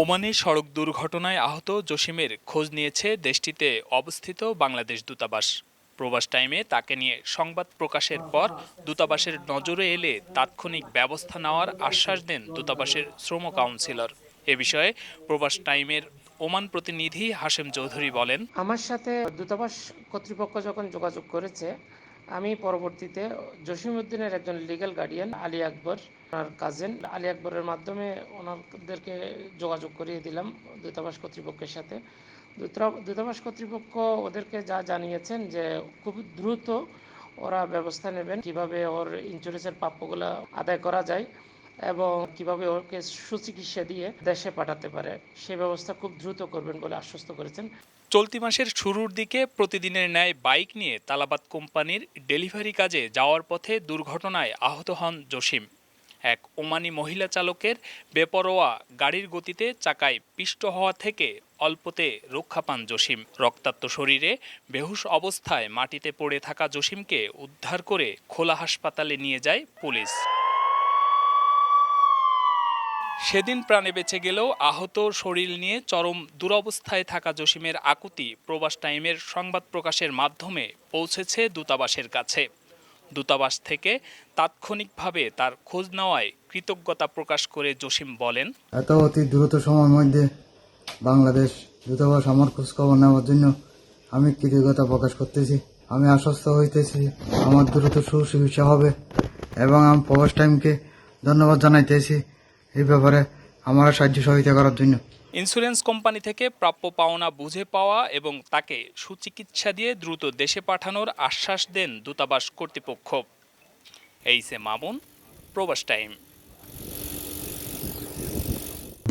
ওমানে সড়ক দুর্ঘটনায় আহত জসিমের খোঁজ নিয়েছে দেশটিতে অবস্থিত বাংলাদেশ দূতাবাস। প্রবাস টাইমে তাকে নিয়ে সংবাদ প্রকাশের পর দূতাবাসের নজরে এলে তাৎক্ষণিক ব্যবস্থা নেওয়ার আশ্বাস দেন দূতাবাসের শ্রম কাউন্সিলর। এ বিষয়ে প্রবাস টাইমের ওমান প্রতিনিধি হাশেম চৌধুরী বলেন, আমার সাথে দূতাবাস কর্তৃপক্ষ যখন যোগাযোগ করেছে আমি পরবর্তীতে জসিমউদ্দিনের একজন লিগ্যাল গার্ডিয়ান আলী আকবর, ওনার কাজিন আলী আকবরের মাধ্যমে ওনাদেরকে যোগাযোগ করিয়ে দিলাম দূতাবাস কর্তৃপক্ষের সাথে। দূতাবাস কর্তৃপক্ষ ওদেরকে যা জানিয়েছেন যে খুব দ্রুত ওরা ব্যবস্থা নেবেন, কীভাবে ওর ইন্স্যুরেন্সের প্রাপ্যগুলো আদায় করা যায়। এবং কীভাবে ওকে সুচিকিৎসা দিয়ে দেশে পাঠাতে পারে, সে ব্যবস্থা খুব দ্রুত করবেন বলে আশ্বস্ত করেছেন। চলতি মাসের শুরুর দিকে প্রতিদিনের ন্যায় বাইক নিয়ে তালাবাদ কোম্পানির ডেলিভারি কাজে যাওয়ার পথে দুর্ঘটনায় আহত হন জসিম। এক ওমানি মহিলা চালকের বেপরোয়া গাড়ির গতিতে চাকায় পিষ্ট হওয়া থেকে অল্পতে রক্ষা পান জসিম। রক্তাক্ত শরীরে বেহুশ অবস্থায় মাটিতে পড়ে থাকা জসিমকে উদ্ধার করে খোলা হাসপাতালে নিয়ে যায় পুলিশ। সেদিন প্রাণে বেঁচে গেলেও আহত শরীর নিয়ে চরম দুরবস্থায় থাকা জসিমের আকুতি প্রবাস টাইমের সংবাদ প্রকাশের মাধ্যমে পৌঁছেছে দূতাবাসের কাছে। দূতাবাস থেকে তাৎক্ষণিকভাবে তার খোঁজ নেওয়ায় কৃতজ্ঞতা প্রকাশ করে জসিম বলেন, এত অতি দ্রুত সময়ের মধ্যে বাংলাদেশ দূতাবাস আমার খোঁজখবর নেওয়ার জন্য আমি কৃতজ্ঞতা প্রকাশ করতেছি। আমি আশ্বস্ত হইতেছি আমার দ্রুত সুচিকিৎসা হবে এবং আমি প্রবাস টাইমকে ধন্যবাদ জানাইতেছি। এই ব্যাপারে আমার সাহায্য সহযোগিতা করার জন্য। ইন্স্যুরেন্স কোম্পানি থেকে প্রাপ্য পাওনা বুঝে পাওয়া এবং তাকে সুচিকিৎসা দিয়ে দ্রুত দেশে পাঠানোর আশ্বাস দেন দূতাবাস কর্তৃপক্ষ। এইসে মামুন, প্রবাস টাইম।